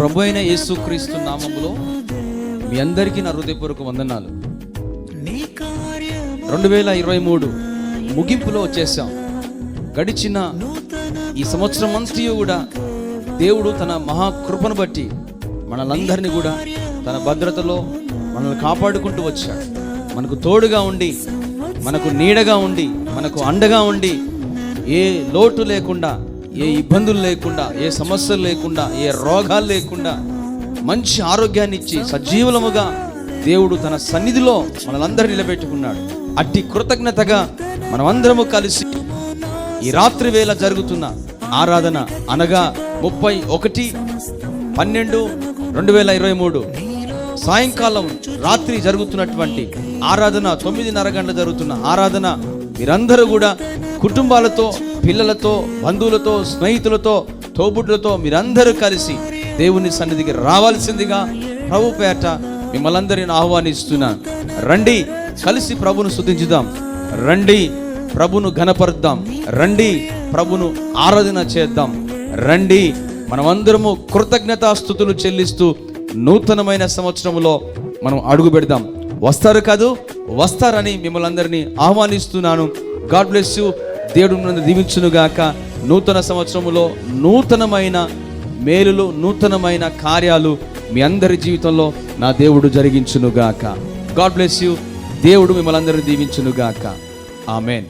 ప్రభు అయిన యేసుక్రీస్తు నామములో మీ అందరికీ నా హృదయపూర్వక వందనాలు. రెండు వేల ఇరవై మూడు ముగింపులో వచ్చేసాం గడిచిన ఈ సంవత్సరం అంతయు కూడా దేవుడు తన మహాకృపను బట్టి మనలందరినీ కూడా తన భద్రతలో మనల్ని కాపాడుకుంటూ వచ్చాడు. మనకు తోడుగా ఉండి మనకు నీడగా ఉండి మనకు అండగా ఉండి ఏ లోటు లేకుండా ఏ ఇబ్బందులు లేకుండా ఏ సమస్యలు లేకుండా ఏ రోగాలు లేకుండా మంచి ఆరోగ్యాన్ని ఇచ్చి సజీవులముగా దేవుడు తన సన్నిధిలో మనలందరూ నిలబెట్టుకున్నాడు. అట్టి కృతజ్ఞతగా మనమందరము కలిసి ఈ రాత్రి వేళ జరుగుతున్న ఆరాధన అనగా ముప్పై ఒకటి పన్నెండు రెండు వేల ఇరవై మూడు సాయంకాలం రాత్రి జరుగుతున్నటువంటి ఆరాధన తొమ్మిదిన్నర గంటల జరుగుతున్న ఆరాధన మీరందరూ కూడా కుటుంబాలతో పిల్లలతో బంధువులతో స్నేహితులతో తోబుడ్లతో మీరందరూ కలిసి దేవుని సన్నిధికి రావాల్సిందిగా ప్రభు పేట మిమ్మల్ని అందరిని ఆహ్వానిస్తున్నాను. రండి కలిసి ప్రభును శుద్ధించుదాం రండి ప్రభును ఘనపరుద్దాం. రండి ప్రభును ఆరాధన చేద్దాం. రండి మనమందరము కృతజ్ఞతాస్థుతులు చెల్లిస్తూ నూతనమైన సంవత్సరంలో మనం అడుగు పెడదాం వస్తారు కాదు వస్తారని మిమ్మల్ని అందరినీ ఆహ్వానిస్తున్నాను. గాడ్ బ్లెస్ యూ దేవుడు నన్ను దీవించునుగాక. నూతన సంవత్సరంలో నూతనమైన మేలులు నూతనమైన కార్యాలు మీ అందరి జీవితంలో నా దేవుడు జరిగించునుగాక. గాడ్ బ్లెస్ యూ దేవుడు మిమ్మల్ని అందరినీ దీవించునుగాక. ఆమెన్